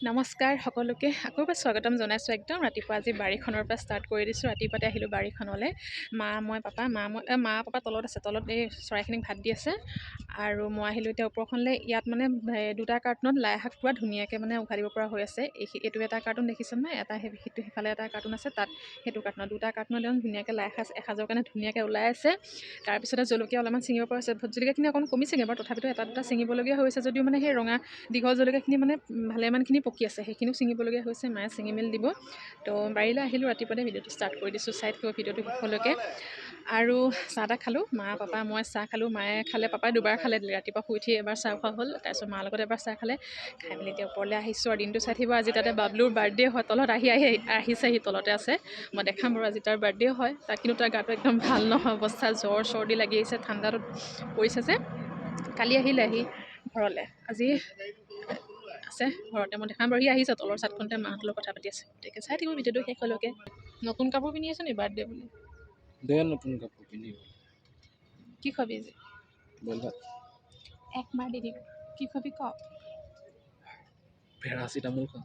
নমস্কাৰ সকলোকে। আকৌ এবাৰ স্বাগতম জনাইছোঁ একদম। ৰাতিপুৱা আজি বাৰীখনৰ পৰা ষ্টাৰ্ট কৰি দিছোঁ। ৰাতিপুৱাতে আহিলোঁ বাৰীখনলৈ। মা মই পাপা মা মই মা পাপা তলত আছে। তলত এই চৰাইখিনিক ভাত দি আছে। আৰু মই আহিলোঁ এতিয়া ওপৰখনলৈ ইয়াত মানে দুটা কাৰ্টুনত লাই শাক পূৰা ধুনীয়াকৈ মানে উঘালি দিব পৰা হৈ আছে। এই এইটো এটা কাৰ্টুন দেখিছে নহয় এটা সেই সিটো সিফালে এটা কাৰ্টুন আছে তাত সেইটো কাৰ্টুনত। দুটা কাৰ্টুনত একদম ধুনীয়াকৈ লাই এসাঁজ এসাঁজৰ কাৰণে ধুনীয়াকৈ ওলাই আছে। তাৰপিছতে জলকীয়া অলপমান ছিঙিব পৰা হৈছে। ভোট জলকীয়াখিনি অকণ কমিছেগৈ বাৰু। তথাপিতো এটা দুটা ছিঙিবলগীয়া হৈছে যদিও মানে সেই ৰঙা দীঘল জলকীয়াখিনি মানে ভালেমানখিনি পকি আছে সেইখিনিও ছিঙিবলগীয়া হৈছে মায়ে ছিঙি মেলি দিব। তো বাৰীলৈ আহিলোঁ ৰাতিপুৱাতে ভিডিঅ'টো ষ্টাৰ্ট কৰি দিছোঁ চাই থাকিব ভিডিঅ'টো শেষলৈকে। আৰু চাহ তাহ খালোঁ মা পাপা মই চাহ খালোঁ মায়ে খালে পাপাই দুবাৰ খালে ৰাতিপুৱা শুই উঠি এবাৰ চাহ খোৱা হ'ল তাৰপিছত মাৰ লগত এবাৰ চাহ খালে। খাই মেলি এতিয়া ওপৰলৈ আহিছোঁ আৰু দিনটো চাই থাকিব আজি তাতে বাবলুৰ বাৰ্থডে হয় তলত আহি আহি আহিছে সি তলতে আছে। মই দেখাম বাৰু আজি তাৰ বাৰ্থডে হয় তাক কিন্তু তাৰ গাটো একদম ভাল নহয় অৱস্থা জ্বৰ চৰ্দি লাগি আহিছে ঠাণ্ডাটো পৰিছে যে। কালি আহিলে আহি ঘৰলৈ আজি আছে ঘৰতে মই দেখাম। বাৰু সি আহিছে তলৰ চাটখনতে মাহঁতৰ লগত কথা পাতি আছে। গতিকে চাই থাকিব ভিডিঅ'টো শেষলৈকে নতুন কাপোৰ পিন্ধি আছে নি? বাৰ্থডে বুলি? দে নতুন কাপোৰ পিন্ধিব কি খাবি আজি? এক মাৰ দি দিম। কি খাবি ক? পেৰাচিটামল খাওঁ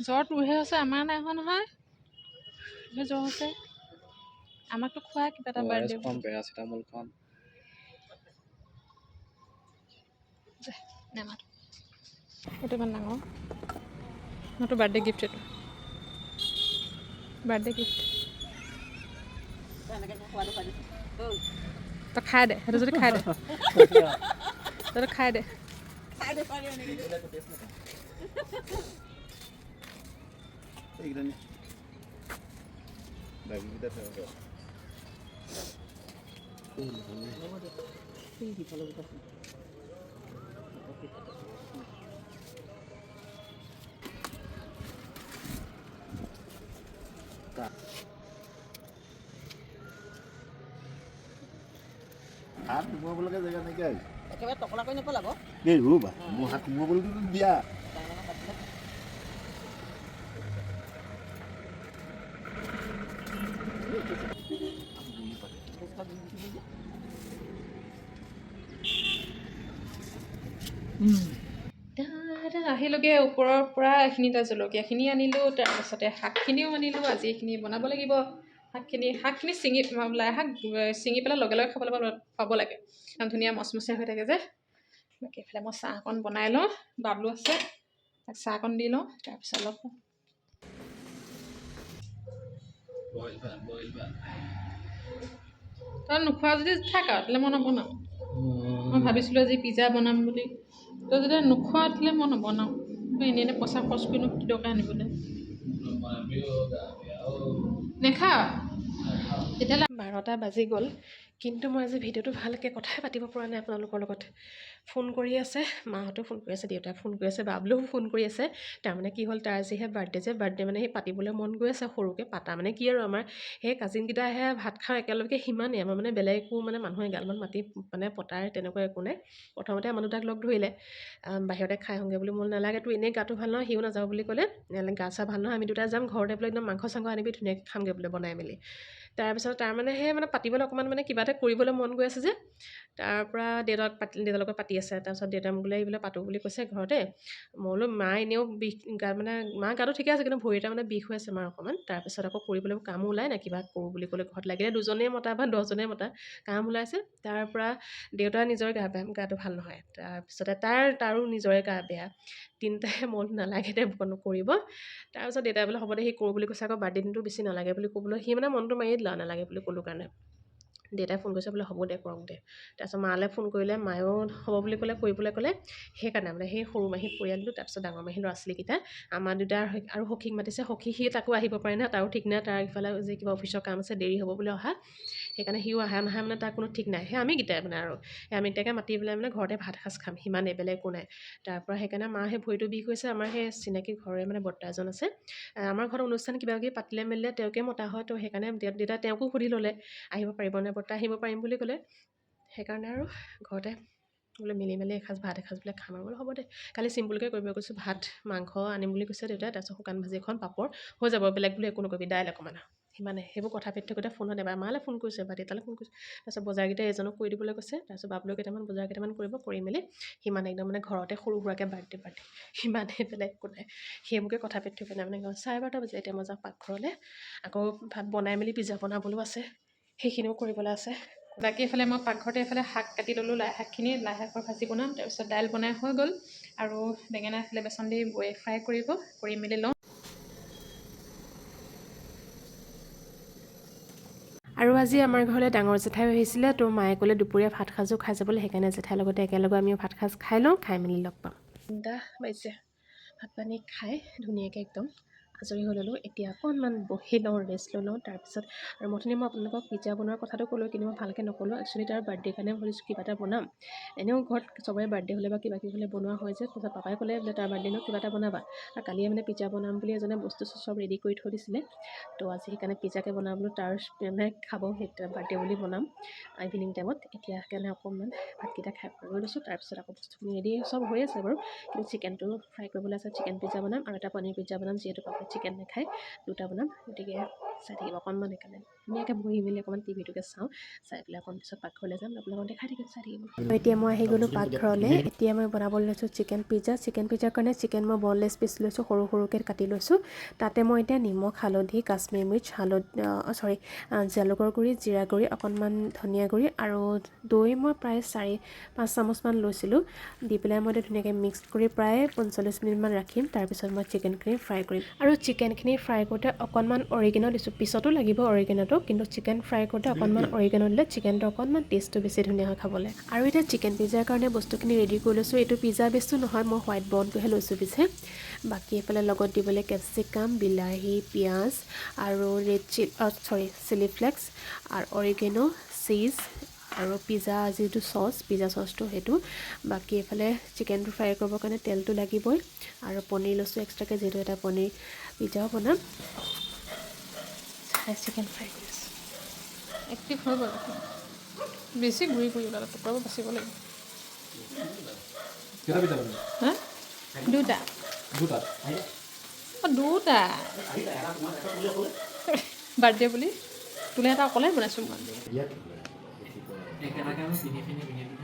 জ্বৰ তোৰহে হৈছে আমাৰ নাই হোৱা নহয়। তোৰহে জ্বৰ হৈছে। আমাকতো খোৱা কিবা এটা বাৰ্থডে এছ খাম পেৰাচিটামল খাম। নেমাতো এইটো ইমান ডাঙৰ মোৰতো বাৰ্থডে গিফ্ট এইটো বাৰ্থডে গিফ্ট তই খাই দে সেইটো যদি খাই দে। তই খাই দে। হাত সোমোৱাবলৈকে জেগা নাইকিয়া হৈছে একেবাৰে টকলা কৰি নপলাব। এই ৰ'বা মোৰ হাত সোমোৱাবলৈতো দিয়া। ওপৰৰ পৰা এইখিনিতে জলকীয়াখিনি আনিলোঁ তাৰপাছতে শাকখিনিও আনিলোঁ আজি এইখিনি বনাব লাগিব। শাকখিনি শাকখিনি ছিঙি লাই শাক ছিঙি পেলাই লগে লগে খাবলৈ পাব পাব লাগে। কাৰণ ধুনীয়া মচমচীয়া হৈ থাকে যে। বাকী এইফালে মই চাহ অকণ বনাই লওঁ বাবলু আছে তাক চাহ অকণ দি লওঁ তাৰপিছত অলপ তই নোখোৱা যদি থাক আৰু তেতিয়াহ'লে মই নবনাওঁ। মই ভাবিছিলোঁ আজি পিজ্জা বনাম বুলি। তই যেতিয়া নোখোৱা তেতিয়াহ'লে মই নবনাওঁ। এনেই এনেই পইচা খৰচ কৰিনো কি দৰকাৰ আনিবলৈ নেখা তেতিয়াহ'লে বাৰটা বাজি গ'ল কিন্তু মই আজি ভিডিঅ'টো ভালকৈ কথাই পাতিব পৰা নাই আপোনালোকৰ লগত। ফোন কৰি আছে মাহঁতেও ফোন কৰি আছে দেউতাক ফোন কৰি আছে বাবলুও ফোন কৰি আছে। তাৰমানে কি হ'ল তাৰ আজিহে বাৰ্থডে যে বাৰ্থডে মানে সেই পাতিবলৈ মন গৈ আছে সৰুকৈ পাতা মানে কি আৰু আমাৰ সেই কাজিনকেইটা আহে ভাত খাওঁ একেলগে সিমানেই আমাৰ মানে বেলেগ একো মানে মানুহে এগালমান মাতি মানে পতাৰ তেনেকুৱা একো নাই। প্ৰথমতে দুটাক লগ ধৰিলে বাহিৰতে খাই আহোঁগৈ বুলি মোৰ নালাগে তোৰ এনেই গাটো ভাল নহয় সিও নাযাওঁ বুলি ক'লে গা চা ভাল নহয় আমি দুটাই যাম ঘৰতে বোলে একদম মাংস চাংস আনিবি ধুনীয়াকৈ খামগৈ বোলে বনাই মেলি। তাৰপিছত তাৰমানে সেই মানে পাতিবলৈ অকণমান মানে কিবা এটা কৰিবলৈ মন গৈ আছে যে। তাৰপৰা দেউতাক পাতি দেউতাৰ লগত পাতি আছে। তাৰপিছত দেউতাই মোক বোলে বোলে পাতোঁ বুলি কৈছে ঘৰতে। মই বোলো মা এনেও বিষ গা মানে মা গাটো ঠিকে আছে কিন্তু ভৰি এটা মানে বিষ হৈ আছে মাৰ অকণমান। তাৰপিছত আকৌ কৰিবলৈ কামো ওলাই নাই কিবা কৰোঁ বুলি ক'লে ঘৰত লাগিলে দুজনেই মতা বা দহজনেই মতা কাম ওলাইছে। তাৰপৰা দেউতাৰ নিজৰ গা বেয়া গাটো ভাল নহয়। তাৰপিছতে তাৰ তাৰো নিজৰে গা বেয়া। তিনিটাই মন নালাগে দে কোনো কৰিব। তাৰপিছত দেউতাই বোলে হ'ব দে সি কৰোঁ বুলি কৈছে আকৌ বাৰ্থডে দিনটো বেছি নালাগে বুলি ক'বলৈ সি মানে মনটো মাৰি দিলে নালাগে বুলি ক'লোঁ কাৰণে। দেউতাই ফোন কৰিছে বোলে হ'ব দে কৰক দে। তাৰপিছত মালৈ ফোন কৰিলে মায়েও হ'ব বুলি ক'লে কৰিবলৈ ক'লে সেইকাৰণে মানে সেই সৰু মাহী পৰিয়ালটো তাৰপিছত ডাঙৰ মাহী ল'ৰা ছোৱালীকেইটা আমাৰ দুটাৰ সৈ- আৰু সখীক মাতিছে সখী সি তাকো আহিব পাৰে না তাৰো ঠিক নাই তাৰ ইফালে যে কিবা অফিচৰ কাম আছে দেৰি হ'ব বুলি অহা। সেইকাৰণে সিও আহা নাহা মানে তাৰ কোনো ঠিক নাই। সেই আমি কেইটাই মানে আৰু সেই আমি কেইটাকে মাতি পেলাই মানে ঘৰতে ভাত এসাঁজ খাম সিমানেই বেলেগ একো নাই। তাৰপৰা সেইকাৰণে মাৰ সেই ভৰিটো বিষ হৈছে আমাৰ সেই চিনাকি ঘৰৰে মানে বৰ্তা এজন আছে। আমাৰ ঘৰত অনুষ্ঠান কিবা কিবি পাতিলে মেলিলে তেওঁকে মতা হয় তো সেইকাৰণে দেউতাই তেওঁকো সুধি ল'লে আহিব পাৰিবনে বৰ্তা আহিব পাৰিম বুলি ক'লে। সেইকাৰণে আৰু ঘৰতে বোলে মিলি মেলি এসাঁজ ভাত এসাঁজ বোলে খাম আৰু বোলে হ'ব দে। কালি চিম্পুলকৈ কৰিব কৈছোঁ ভাত মাংস আনিম বুলি কৈছে দেউতাই তাৰপিছত শুকান ভাজি এখন পাপৰ হৈ যাব বেলেগ বোলে একো নকৰিবি দাইল অকণমান সিমানে সেইবোৰ কথা পাতি থাকোঁতে ফোনত এবাৰ মালৈ ফোন কৰিছে এবাৰ দেউতালৈ ফোন কৰিছে। তাৰপিছত বজাৰকেইটা এজনক কৰি দিবলৈ কৈছে। তাৰপিছত বাবলু কেইটামান বজাৰ কেইটামান কৰিব কৰি মেলি সিমান একদম মানে ঘৰতে সৰু সুৰাকৈ বাৰ্থডে পাৰ্টি। সিমানেই বেলেগ একো নাই। সেইবোৰকে কথা পাতি থাকোঁ মানে চাৰে বাৰটা বাজিলে। এতিয়া মই যাওঁ পাকঘৰলৈ। আকৌ ভাত বনাই মেলি পিজ্জা বনাবলৈও আছে। সেইখিনিও কৰিবলৈ আছে। বাকী এইফালে মই পাকঘৰতে এইফালে শাক কাটি ল'লোঁ। লাই শাকখিনি লাই শাকৰ ভাজি বনাম। তাৰপিছত দাইল বনাই হৈ গ'ল। আৰু বেঙেনা এইফালে বেচন দি বৈ ফ্ৰাই কৰিব। কৰি মেলি লওঁ। আৰু আজি আমাৰ ঘৰলৈ ডাঙৰ জেঠাই আহিছিলে তো মায়ে ক'লে দুপৰীয়া ভাত সাজো খাই যাবলৈ সেইকাৰণে জেঠাইৰ লগতে একেলগে আমিও ভাত সাজ খাই লওঁ খাই মেলি লগ পাম। তিনিটা বাজিছে ভাত পানী খাই ধুনীয়াকৈ একদম। আজৰি হৈ ল'লোঁ। এতিয়া অকণমান বহি লওঁ ৰেষ্ট লৈ লওঁ। তাৰপিছত আৰু মথনি মই আপোনালোকক পিজ্জা বনোৱাৰ কথাটো ক'লোঁ কিন্তু মই ভালকৈ নক'লোঁ। একচুৱেলি তাৰ বাৰ্থডে কাৰণে ভাবিছোঁ কিবা এটা বনাম। এনেও ঘৰত চবৰে বাৰ্থডে হ'লে বা কিবা কিবি হ'লে বনোৱা হয় যে তাৰপিছত পাপাই ক'লে বোলে তাৰ বাৰ্থডে কিবা এটা বনাবা। আৰু কালিয়ে মানে পিজ্জা বনাম বুলি এজনে বস্তু চব ৰেডি কৰি থৈ দিছিলে। তো আজি সেইকাৰণে পিজ্জাকে বনাম বোলো তাৰ মানে খাব সেই বাৰ্থডে বুলি বনাম ইভিনিং টাইমত এতিয়া সেইকাৰণে অকণমান ভাতকেইটা খাই গৈ লৈছোঁ। তাৰপিছত আকৌ বস্তুখিনি ৰেডি চব হৈ আছে বাৰু। কিন্তু চিকেনটো ফ্ৰাই কৰিবলৈ আছে চিকেন পিজ্জা বনাম আৰু এটা পনীৰ পিজ্জা বনাম যিহেতু পাপাই চিকেন নাখায়। দুটা বনাম গতিকে চাই থাকিব অকণমান সেইকাৰণে। ধুনীয়াকৈ বহি মেলি অকণমান টিভিটোকে চাওঁ। চাই পেলাই অকণ পিছত পাকঘৰলৈ যাম। আপোনালোকক দেখাই থাকিম চাই থাকিব এতিয়া মই আহি গ'লোঁ পাকঘৰলৈ। এতিয়া মই বনাবলৈ লৈছোঁ চিকেন পিজ্জা। চিকেন পিজ্জাৰ কাৰণে চিকেন মই বনলেছ পিচ লৈছোঁ সৰু সৰুকৈ কাটি লৈছোঁ। তাতে মই এতিয়া নিমখ হালধি কাশ্মীৰ মিৰ্চ হালধি চৰি জালুকৰ গুড়ি জিৰা গুড়ি অকণমান ধনিয়া গুড়ি আৰু দৈ মই প্ৰায় চাৰি পাঁচ চামুচমান লৈছিলোঁ। দি পেলাই মই এতিয়া ধুনীয়াকৈ মিক্স কৰি প্ৰায় পঞ্চল্লিছ মিনিটমান ৰাখিম। তাৰপিছত মই চিকেনখিনি ফ্ৰাই কৰিম। আৰু চিকেনখিনি ফ্ৰাই কৰোঁতে অকণমান অৰিগেনো দিছোঁ। পিছতো লাগিব অৰিগেনোটো কিন্তু চিকেন ফ্ৰাই কৰোঁতে অকণমান অৰিগেনো দিলে চিকেনটো অকণমান টেষ্টটো বেছি ধুনীয়া হয় খাবলৈ। আৰু এতিয়া চিকেন পিজ্জাৰ কাৰণে বস্তুখিনি ৰেডি কৰি লৈছোঁ। এইটো পিজ্জা বেচটো নহয় মই হোৱাইট বৰ্ণটোহে লৈছোঁ পিছে। বাকী এইফালে লগত দিবলৈ কেপচিকাম বিলাহী পিঁয়াজ আৰু ৰেড চিল চৰি চিলি ফ্লেক্স আৰু অৰিগেনো চিজ আৰু পিজ্জা যিটো চচ পিজ্জা চচটো সেইটো। বাকী এইফালে চিকেনটো ফ্ৰাই কৰিবৰ কাৰণে তেলটো লাগিবই। আৰু পনীৰ লৈছোঁ এক্সট্ৰাকৈ যিহেতু এটা পনীৰ পিজ্জাও বনাম। চিকেন ফ্ৰাই এক্টিভ হৈ গ'ল বেছি গুৰি কৰি ওলালে টুকুৰাবোৰ বাচিব লাগিব। দুটা। দুটা? অঁ দুটা। বাৰ্থডে বুলি? তোলে এটা অকলে বনাইছোঁ মই।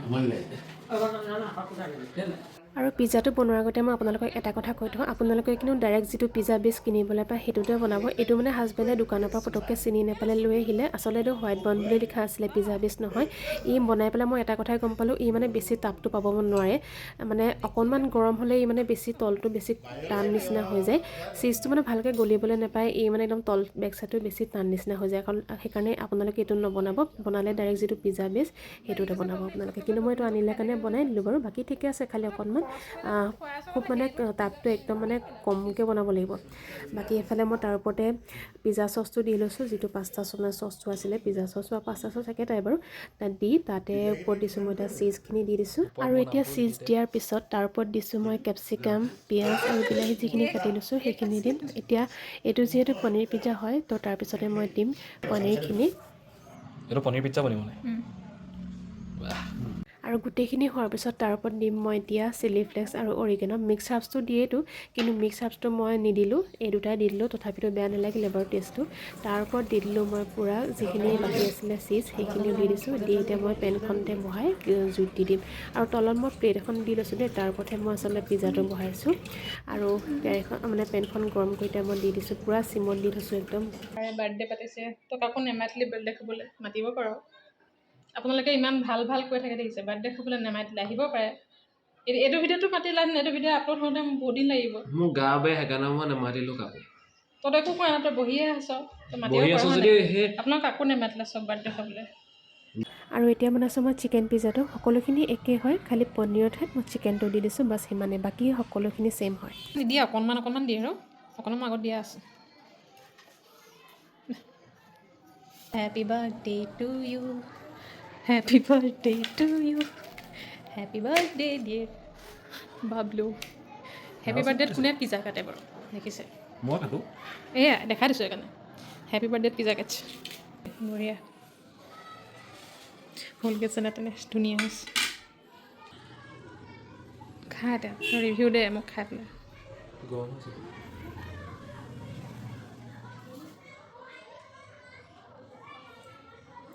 boleh. আৰু পিজ্জাটো বনোৱাৰ আগতে মই আপোনালোকক এটা কথা কৈ থওঁ আপোনালোকে কিন্তু ডাইৰেক্ট যিটো পিজ্জা বেচ কিনিবলৈ পায় সেইটোতে বনাব। এইটো মানে হাজবেণ্ডে দোকানৰ পৰা পটককৈ চিনি নাপালে লৈ আহিলে। আচলতে এইটো হোৱাইট বন বুলি লিখা আছিলে পিজ্জা বেচ নহয়। ই বনাই পেলাই মই এটা কথাই গম পালোঁ ই মানে বেছি তাপটো পাব নোৱাৰে। মানে অকণমান গৰম হ'লে ই মানে বেছি তলটো বেছি টান নিচিনা হৈ যায়। চিজটো মানে ভালকৈ গলিবলৈ নাপায়। ই মানে একদম তল বেক চাইডটো বেছি টান নিচিনা হৈ যায়। কাৰণ সেইকাৰণে আপোনালোকে এইটো নবনাব। বনালে ডাইৰেক্ট যিটো পিজ্জা বেচ সেইটোতে বনাব আপোনালোকে। কিন্তু মই এইটো আনিলে কাৰণে বনাই দিলোঁ বাৰু। বাকী ঠিকে আছে খালি অকণমান। খুব মানে তাপটো একদম মানে কমকৈ বনাব লাগিব। বাকী এইফালে মই তাৰ ওপৰতে পিজ্জা চচটো দি লৈছোঁ যিটো পাঁচটা চচৰ চচটো আছিলে পিজ্জা চচ বা পাঁচটা চচ একেটাই বাৰু। তাত দি তাতে ওপৰত দিছোঁ মই এতিয়া চিজখিনি দি দিছোঁ। আৰু এতিয়া চিজ দিয়াৰ পিছত তাৰ ওপৰত দিছোঁ মই কেপচিকাম পিঁয়াজ আৰু বিলাহী যিখিনি কাটি লৈছোঁ সেইখিনি দিম। এতিয়া এইটো যিহেতু পনীৰ পিজ্জা হয় তো তাৰপিছতে মই দিম পনীৰখিনি। এইটো পনীৰ পিজ্জা বনিব মানে আৰু গোটেইখিনি হোৱাৰ পিছত তাৰ ওপৰত দিম মই এতিয়া চিলি ফ্লেক্স আৰু অৰিগেনো মিক্স হাৰ্বছটো দিয়েইতো কিন্তু মিক্স হাৰ্বছটো মই নিদিলোঁ এই দুটাই দি দিলোঁ তথাপিতো বেয়া নালাগিলে বাৰু টেষ্টটো। তাৰ ওপৰত দি দিলোঁ মই পূৰা যিখিনি বাকী আছিলে চিজ সেইখিনিও দি দিছোঁ দি এতিয়া মই পেনখনতে বহাই জুইত দি দিম। আৰু তলত মই প্লেট এখন দি লৈছোঁ দেই তাৰ ওপৰতহে মই আচলতে পিজ্জাটো বহাইছোঁ। আৰু কেৰাহীখন মানে পেনখন গৰম কৰি এতিয়া মই দি দিছোঁ পূৰা চিমত দি থৈছোঁ একদম। বাৰ্থডে পাতিছে তো কাকো নেমাতিলি বাৰ্থডে খাবলৈ মাতিব পাৰোঁ। আপোনালোকে ইমান ভাল ভাল কৈ থাকে দেখিছে বাৰ্থডে খাবলৈ নেমাতিলে আহিব পাৰে। এইটো এইটো ভিডিঅ'টো মাতিলা এইটো ভিডিঅ' আপলোড হওঁতে মোৰ বহুত দিন লাগিব। মোৰ গা বেয়া সেইকাৰণে মই নামাতিলোঁ কাকো। তই একো কোৱা নাই তই বহিয়ে আছ মাতিব বহি পাৰ আছোঁ যদি? সেই আপোনাক কাকো নেমাতিলে চব বাৰ্থডে খাবলৈ। আৰু এতিয়া বনাইছোঁ মই চিকেন পিজ্জাটো সকলোখিনি একেই হয় খালি পনীৰৰ ঠাইত মই চিকেনটো দি দিছোঁ বাছ সিমানে বাকী সকলোখিনি ছেইম হয়। দিয়ে অকণমান অকণমান দিয়ে আৰু অকণমান আগত দিয়া আছে। Happy birthday to you happy birthday to you happy birthday dear Bablu. Happy বাৰ্থডেত কোনে পিজ্জা কাটে বাৰু? দেখিছে? মই কাটো। এয়া দেখাই দিছোঁ সেইকাৰণে। হেপী বাৰ্থডে পিজ্জা কাটছে। বঢ়িয়া। ফুলকৈ যেনে তেনে ধুনীয়া হৈছে। খা এতিয়া ৰিভিউ দে মোক খাই পেলাই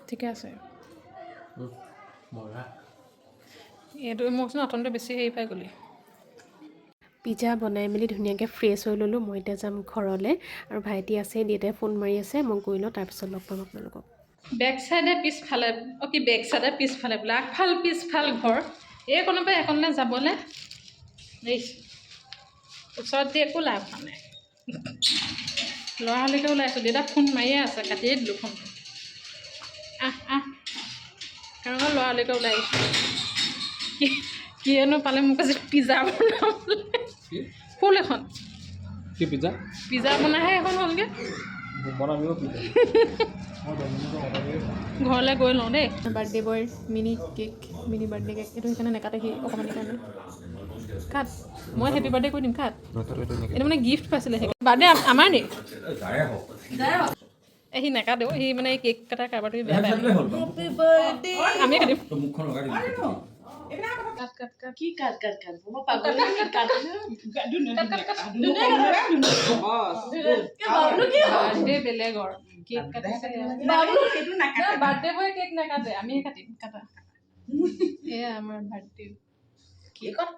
ঠিকে আছে। এইটো মোক চোন অতনতে বেছি হেৰি পাই গ'লি। পিজ্জা বনাই মেলি ধুনীয়াকৈ ফ্ৰেছ হৈ ল'লোঁ। মই এতিয়া যাম ঘৰলৈ আৰু ভাইটি আছে দেউতাই ফোন মাৰি আছে মই গৈ লওঁ তাৰপিছত লগ পাম আপোনালোকক। বেক চাইডে পিছফালে অ' কি বেক চাইডে পিছফালে বোলে আগফাল পিছফাল ঘৰ। এই কোনোবাই একনলৈ যাবলৈ এই ওচৰত দি একো লাভ হোৱা নাই। ল'ৰালৈকে ওলাইছোঁ দেউতা ফোন মাৰিয়ে আছে কাটিয়ে দিলোঁ ফোনটো। আহ আহ। আহিছোঁ। কি কিয়েনো পালে মোক আজি পিজ্জা বনাবলৈ? কি? ফুল এখন। কি পিজ্জা? পিজ্জা বনাইহে এখন হ'লগৈ। ঘৰলৈ গৈ লওঁ দেই। Birthday বয়ৰ mini cake mini birthday cake এইটো সেইকাৰণে নেকাটে সি অকণমান কাৰণে। কাট মই হেপী বাৰ্থডে কৰি দিম কাট এইটো মানে গিফ্ট পাইছিলে সেই বাৰ্থডে আমাৰ নি? সি নেকাটেও সি মানে এই কেক কটা কাৰোবাৰটো বেয়া পায় আমি কাটিম মুখখন লগাই দিম কাট কাট কাট কি কাট কাট কাট মই পাগল কাট বাৰ্থডে বেলেগৰ কেক কাটিছে সেইটো নাকাটে বাৰ্থডে বয় কেক নাকাটে আমিহে কাটিম কাটা এয়া আমাৰ বাৰ্থডে কেকত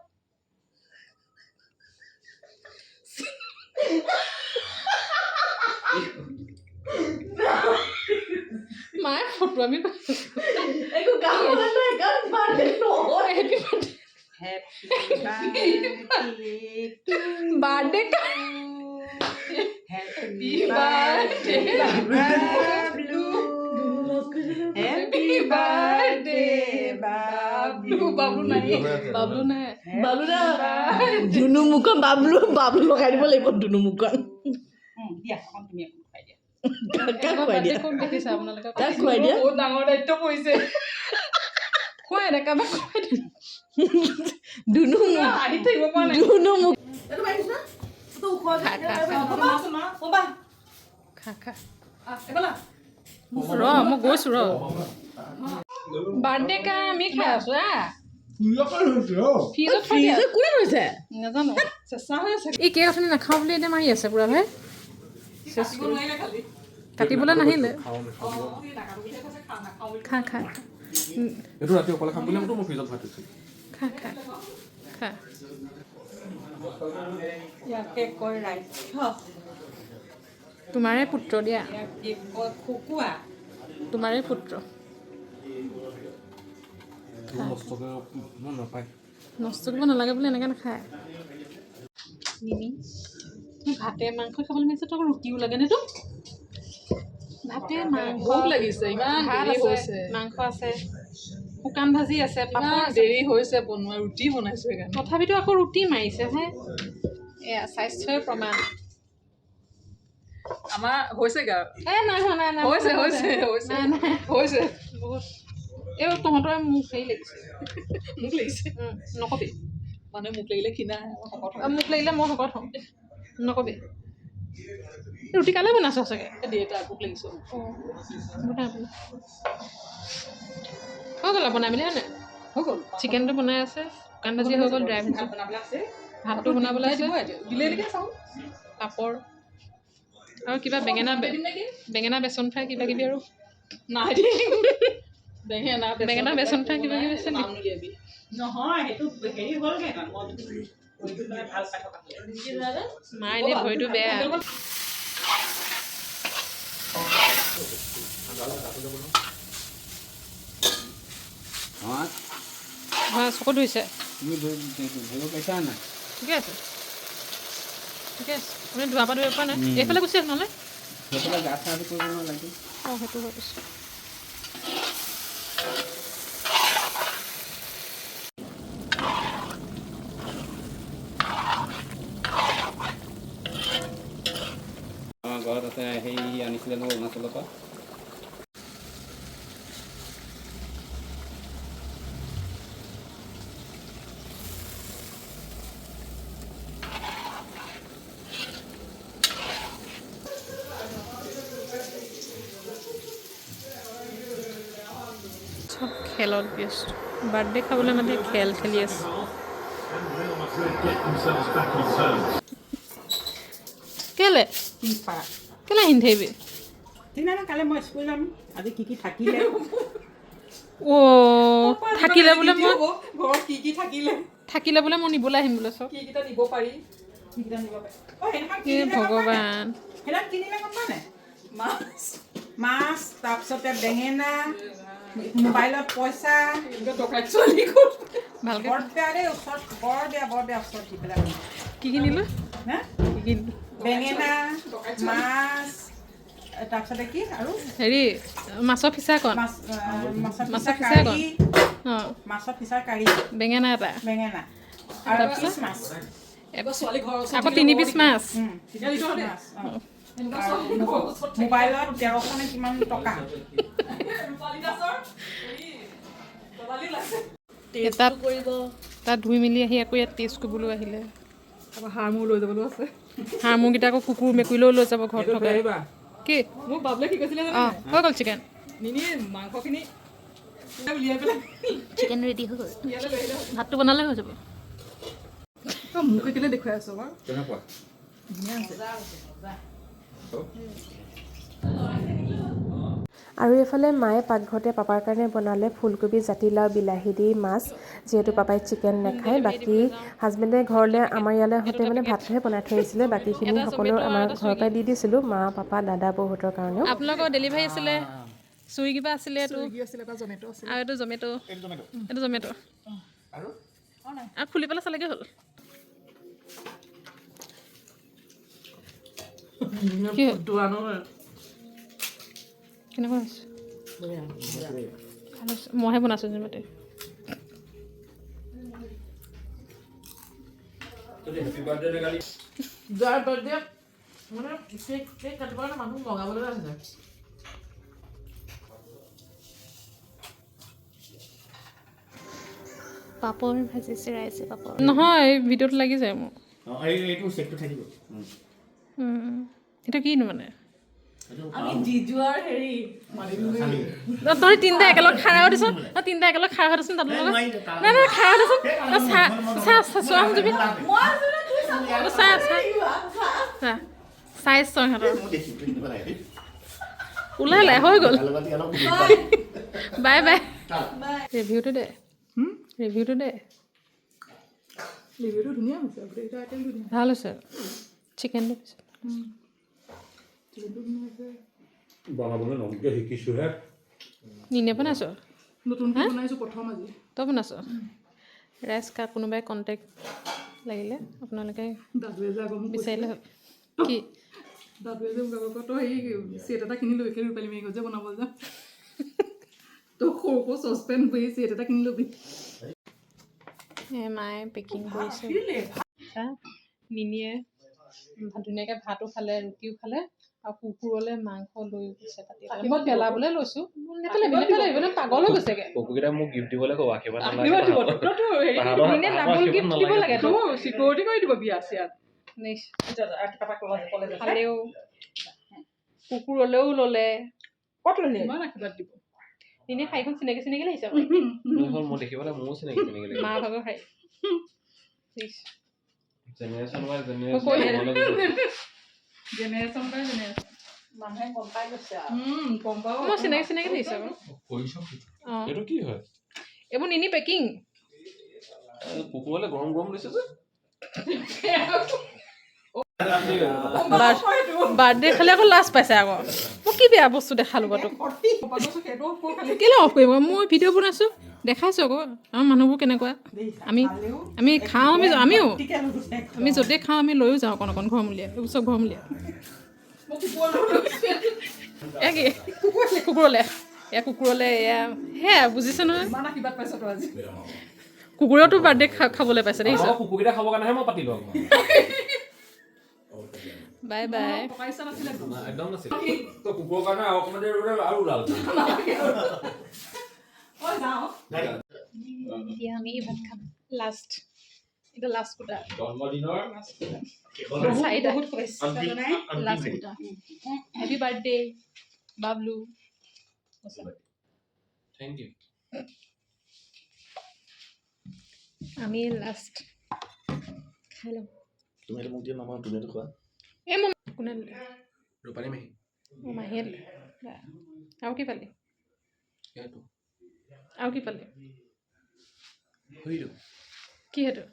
মায়ে ফটো আমি একো গান বনা নাই গান বাৰ্থডে নহয় happy birthday happy birthday happy birthday Bablu Bablu নাই বাবলু নাই বাবলু দা ধুনু মুখন বাবলু বাবলু লগাই দিব লাগিব ধুনু মুখন দিয়া অকণ তুমি অকণ খুৱাই দিয়া কাক খুৱাই দিয়া কোন দেখিছে আপোনালোকে তাক খুৱাই দিয়া। বহুত ডাঙৰ দায়িত্ব পৰিছে খুৱাই দে কাৰোবাক খুৱাই দে ধুনু মুখ আহি থাকিব পৰা নাই ধুনু মুখ খা খা ৰ মই গৈছোঁ ৰ বাৰ্থডে কা আমি খাই আছোঁ হা ফ্ৰিজত থৈ দিয়া ফ্ৰিজত কোনে থৈছে নাজানো চেঁচা হৈ আছে এই কেক অথনি নাখাওঁ বুলি এতিয়া মাৰি আছে পুৰা ভাই কাটিবলৈ নাহিলে খা খা এইটো ৰাতি অকলে খাম বুলি মই ফ্ৰিজত ভৰাই থৈছোঁ খা তোমাৰে পুত্ৰ দিয়া ইয়াকে কয় খকুৱা তোমাৰে পুত্ৰ নষ্ট কৰিব নালাগে বুলি এনেকৈ নাখায় নিমি ভাতে মাংস খাবলৈ মিছে তোক ৰুটিও লাগেনে তোক ভাতে মাংস। ভোক লাগিছে ইমান দেৰি হৈছে। মাংস আছে। শুকান ভাজি আছে পাপৰ দেৰি হৈছে বনোৱা ৰুটি বনাইছো সেইকাৰণে। তথাপিতো আকৌ ৰুটি মাৰিছে হে। এয়া স্বাস্থ্যই প্ৰমাণ। আমাৰ হৈছেগে আৰু এ নাই হোৱা নাই নাই হৈছে হৈছে হৈছে হৈছে। বহুত। এই তহঁতৰ মোক হেৰি লাগিছে। মোক লাগিছে। নকবি। মানে মোক লাগিলে কিনা মোক লাগিলে মই শকত হওঁ। নকবি। ৰুটি কালে বনাইছ চাগে মোক লাগিছে বনাই হৈ গ'ল আৰু বনাই মেলি হয় নাই? হৈ গ'ল। চিকেনটো বনাই আছে শুকান ভাজি হৈ গ'ল ড্ৰাই ভাজি। ভাতটো বনাবলৈ আছে। দিলে নেকি চাওঁ পাপৰ। আৰু কিবা বেঙেনা বেঙেনা বেচন ফ্ৰাই কিবা কিবি আৰু। নাই দেই বেঙেনা বেঙেনা বেচন ফ্ৰাই কিবা কিবি আছে নহয় সেইটো হেৰি হ'লগৈ মাৰ এনেই ভৰিটো বেয়া। হয় চকু ধুইছে। ঠিকে আছে। ঠিকে আছে। আপুনি ধোৱা পৰা ধৰিব পৰা নাই? এইফালে গুচি আহক নহ'লে। অঁ সেইটো হৈ গৈছে। আমাৰ ঘৰত আছে সেই আনিছিলে নহয় অৰুণাচলৰ পৰা। খেলত ব্যস্ত বাৰ্থডে খাবলৈ মানে খেল খেলি আছে। কেলে? কেলে হিন্দি থাকিবি কালি মই স্কুল যাম আজি কি কি থাকিলে? অ' থাকিলে বোলে মই ঘৰত কি কি থাকিলে? থাকিলে বোলে মই নিবলৈ আহিম বোলে চব। কিকেইটা নিব পাৰে? ভগৱান। মাছ তাৰপিছতে বেঙেনা মোবাইলত পইচা ডকাইত ছোৱালী ক'ত? ভালকৈ বৰ বেয়া দেই ওচৰত বৰ বেয়া বৰ বেয়া ওচৰত দি পেলাই কি কিনিলো? হা? কি কিনিলো বেঙেনা মাছ তাৰপিছতে কি আৰু? হেৰি মাছৰ ফিচাকণ মাছ আহ, মাছৰ মাছৰ ফিচা ফিচাই কাৰী অঁ। মাছৰ ফিচাৰ কাৰী বেঙেনা এটা। বেঙেনা। আৰু তাৰপিছত? পিচ মাছ। এবাৰ ছোৱালী ঘৰৰ ওচৰত আকৌ তিনি পিচ মাছ। উম, তেতিয়া দিছ দে। মাছ অঁ। মোবাইলত তেৰশ নে কিমান টকা ৰূপালী দাসৰ হেৰি দলালি লাগিছে তাত তাত ধুই মেলি আহি আকৌ ইয়াত টেষ্ট কৰিবলৈ আহিলে। তাৰপৰা হাড় মূৰ লৈ যাবলৈ আছে। হাঁহ মুৰ্গীটা আকৌ কুকুৰ মেকুৰীলৈও লৈ যাব ঘৰত থকা কি? মোক বাবলে কি কৈছিলে অঁ হৈ গ'ল চিকেন নিনি মাংসখিনি চিকেন ৰেডি হৈ গ'ল। ভাতটো বনালে হৈ যাব। মোক কেলে দেখুৱাই আছ বাৰু কেনেকুৱা? আৰু এইফালে মায়ে পাকঘৰতে পাপাৰ কাৰণে বনালে ফুলকবি জাতিলাও বিলাহী দি মাছ। যিহেতু পাপাই চিকেন নাখায় বাকী হাজবেণ্ডে ঘৰলৈ আমাৰ ইয়ালৈ আহোঁতে মানে ভাতটোহে বনাই থৈ আহিছিলে। বাকীখিনি সকলো আমাৰ ঘৰৰ পৰাই দি দিছিলোঁ মা পাপা দাদা বৌহঁতৰ কাৰণেও। আপোনালোকৰ ডেলিভাৰী আছিলে? চুই কিবা আছিলে এইটো? কি আছিলে এটা জমেট' আছিলে। আৰু এইটো জমেট' এইটো জমেট' আৰু? আৰু খুলি পেলাই চালেগৈ হ'ল। কি হ'ল? কেনেকুৱা হৈছে? মইহে বনাইছোঁ জমেট'ে হেপী বাৰ্থডে মানে কেক কেক কাটিবৰ কাৰণে মানুহ মগাবলৈ আছে পাপৰ ভাজিছে ৰাইছে পাপৰ। নহয় এই ভিডিঅ'টো লাগি যায় মোৰ। এইটো থাকিব। এইটো কিনো মানে? আমি জিজুৱাৰ হেৰি অ, তই তিনিটা একেলগ খাৰ হৈ দিছ তই তিনিটা একেলগ খাৰ হৈ দেচোন তাত লগত নাই নাই খাৰ হৈ দেচোন। তই চা চা চোৱা তুমি চা চা চা চাইজ চোৱা সিহঁতৰ। ওলালে হৈ গ'ল। বাই। বাই ৰিভিউটো দে। ৰিভিউটো দে। ৰিভিউটো ধুনীয়া হৈছে ভাল হৈছে। চিকেনটো পিছত বনাবলৈ নতুনকৈ শিকিছোঁহে নিনে বনাইছ? নতুনকৈ বনাইছোঁ প্ৰথম আজি। তই বনাইছ? ৰাইচ কা কোনোবাই কণ্টেক্ট লাগিলে আপোনালোকে বিচাৰিলে। কি? দাদুৱে যে তই সেই ছেট এটা কিনি ল'বি সেই ৰূপালী মেঘত যে বনাব যা। তই সৰু সৰু চচপেন বহি ছেট এটা কিনি ল'বি। মায়ে পেকিং কৰিছে। নিনিয়ে। ধুনীয়াকৈ ভাতো খালে ৰুটিও খালে। আৰু কুকুৰলৈ মাংস লৈ গৈছে কাটি মই পেলাবলৈ লৈছোঁ। নেপেলাবি নেপেলাবি মানে পাগল হৈ গৈছেগৈ। কুকুৰকেইটা মোক গিফ্ট দিবলৈ ক'ব আশীৰ্বাদ আশীৰ্বাদ গিফ্ট দিব লাগে। তোৰ চিকিউৰিটি কৰি দিব বিয়া চিয়াত খালেও। কুকুৰলৈও ল'লে। ক'ত ল'লি? ইমান আশীৰ্বাদ দিব। এনেই শাৰীখন চিনাকি চিনাকি লাগিছে। মোৰ দেখিবলৈ মোৰো চিনাকি চিনাকি মা ভাগৰ শাৰী জেনেৰেশ্যন কৈ জেনেৰেশ্যন জেনেৰেশ্যন বাই জেনেৰেশ্যন মানুহে গম পাই গৈছে উম গম পাওঁ মই চিনাকি চিনাকি লাগিছে বাৰু অঁ এইটো কি হয় এইবোৰ নিনি পেকিং কুকুৰলৈ গৰম গৰম দিছে যে বাৰ্থডে খালে আকৌ লাজ পাইছে আকৌ কি বেয়া বস্তু দেখালোঁ বাৰু তোক? কেলৈ অফ কৰিব? মই ভিডিঅ' বনাইছোঁ। দেখাইছোঁ আকৌ। আমাৰ মানুহবোৰ কেনেকুৱা? আমি আমি খাওঁ, আমি আমিও। আমি য'তেই খাওঁ, আমি লৈও যাওঁ অকণ অকণ ঘৰমূলীয়া এইবোৰ চব ঘৰমূলীয়া এয়া কি? কুকুৰলৈ। এয়া কুকুৰলৈ, এয়া সেয়া, বুজিছে নহয়? কুকুৰেওতো বাৰ্থডে খাবলৈ পাইছে, দেখিছ? আমাৰ কুকুৰকেইটা খাবৰ কাৰণেহে মই পাতিলোঁ আকৌ বাই বাই টকা ইচ্ছা নাছিলে একদম নাছিল তই কুকুৰৰ কাৰণে আৰু অকণমান দেৰি ৰ'লে আৰু ওলাল মই যাওঁ এতিয়া আমি ভাত খাম লাষ্ট এইটো লাষ্ট কুটা জন্মদিনৰ চাৰিটা অন্তিম লাষ্ট কুটা happy birthday Bablu thank you আমি লাষ্ট খাই লওঁ তুমি এইটো মোক দিয়া নামাৰ তুমিতো খোৱা এই মই কোনে দিলে ৰূপালী মাহী মাহীয়ে বা আৰু কি পালি সেইটো আৰু কি পালি সেইটো কি সেইটো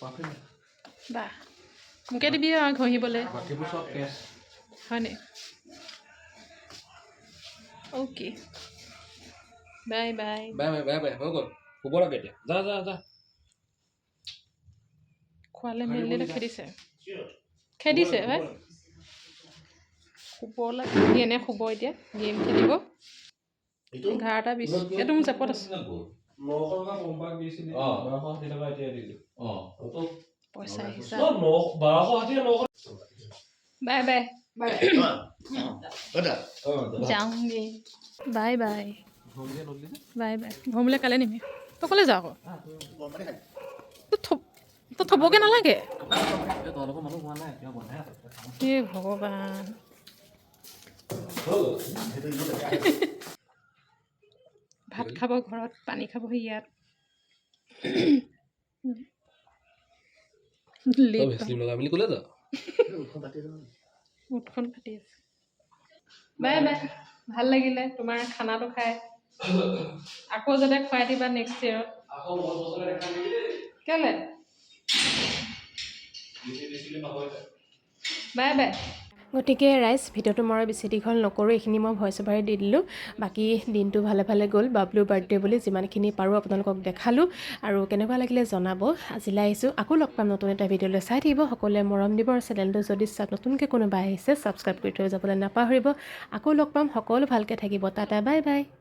পাৰফিউম বা মোকে দিবি আৰু ঘঁহিবলৈ বাকীবোৰ চব কেছ হয়নে okay bye bye bye bye bye bye হৈ গ'ল শুব লাগে এতিয়া যা যা যা খোৱালে মেলিলে খেদিছে খেদিছে ভাই? শুব লাগে সি এনে শুব এতিয়া গেম খেলিব। এঘাৰটা বিছ। এইটো মোৰ জেপত আছে। পইচা হিচাপ। Bye bye. যাওঁগে। Bye bye. Bye bye. ঘৰলৈ কালে নিবি তই ক'লে যাওঁ আকৌ। তই থ তই থ'বগৈ নালাগে? তহঁতৰ মানুহ হোৱা নাই এতিয়া বনাই আছে হে ভগৱান ভাত খাব ঘৰত পানী খাবহি ইয়াত। লেট লগাই মেলি ক'লে যা মুঠখন ফাটি আছে। Bye bye. ভাল লাগিলে তোমাৰ খানাটো খাই। আকৌ যাতে খুৱাই দিবা নেক্সট ইয়েৰত আকৌ মন পচন্দ দেখা নেকি দেই কেলে? Bye bye. গতিকে ৰাইজ ভিডিঅ'টো মই বেছি দীঘল নকৰোঁ এইখিনি মই ভইচ অভাৰে দি দিলোঁ। বাকী দিনটো ভালে ভালে গ'ল বাবলু বাৰ্থডে বুলি যিমানখিনি পাৰোঁ আপোনালোকক দেখালোঁ। আৰু কেনেকুৱা লাগিলে জনাব আজিলৈ আহিছোঁ। আকৌ লগ পাম নতুন এটা ভিডিঅ'লৈ। চাই থাকিব সকলোৱে মৰম দিব আৰু চেনেলটো যদি নতুনকৈ কোনোবা আহিছে ছাবস্ক্ৰাইব কৰি থৈ যাবলৈ নাপাহৰিব। আকৌ লগ পাম সকলো ভালকৈ থাকিব। Tata bye bye.